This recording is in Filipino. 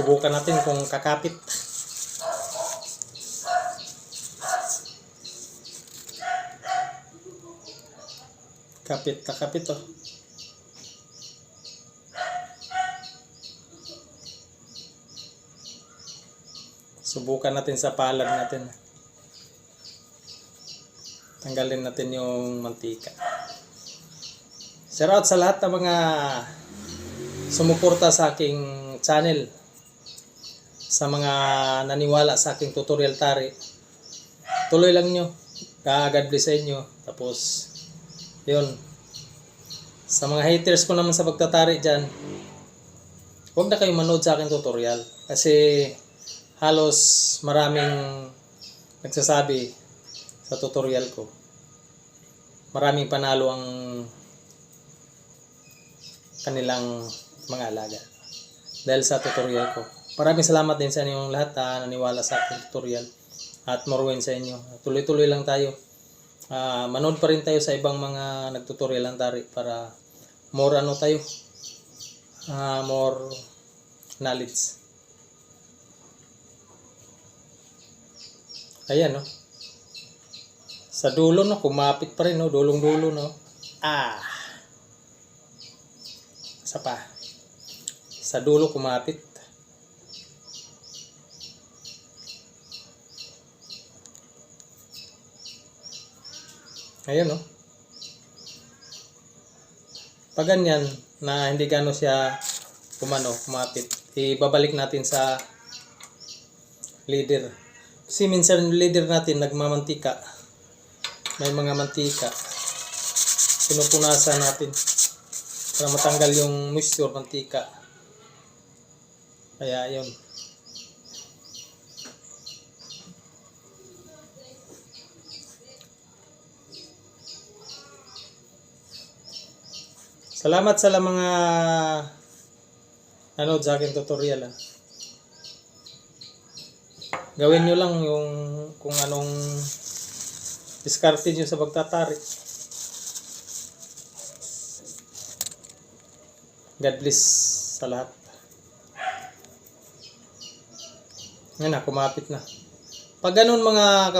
Subukan natin kung kakapit. Kapit, kakapit oh. Subukan natin sa palad natin. Tanggalin natin yung mantika. Shout out sa lahat ng mga sumuporta sa aking channel. Sa mga naniwala sa aking tutorial tari. Tuloy lang nyo. Ah, God bless sa inyo. Tapos, yun. Sa mga haters ko naman sa pagtatari dyan, huwag na kayong manood sa aking tutorial. Kasi halos maraming nagsasabi sa tutorial ko. Maraming panalo ang kanilang mga alaga. Dahil sa tutorial ko. Maraming salamat din sa inyong lahat na naniwala sa aking tutorial at maruin sa inyo. Tuloy-tuloy lang tayo. Ah, manood pa rin tayo sa ibang mga nagtutorial ng tari para more ano tayo. Ah, more knowledge. Ayan, no? Sa dulo, no? Kumapit pa rin, no? Dulong-dulo, no? Ah! Isa pa. Sa dulo, kumapit. Ayan, no? Pag ganyan, na hindi gano siya kumano, kumapit, ibabalik natin sa leader. Kasi minsan leader natin nagmamantika. May mga mantika. Pinupunasan natin para matanggal yung moisture mantika. Kaya yun. Salamat sa mga nanood sa akin tutorial ah. Gawin nyo lang yung kung anong diskarte nyo sa pagtatari. God bless sa lahat. Yan na, kumapit na. Pag ganun mga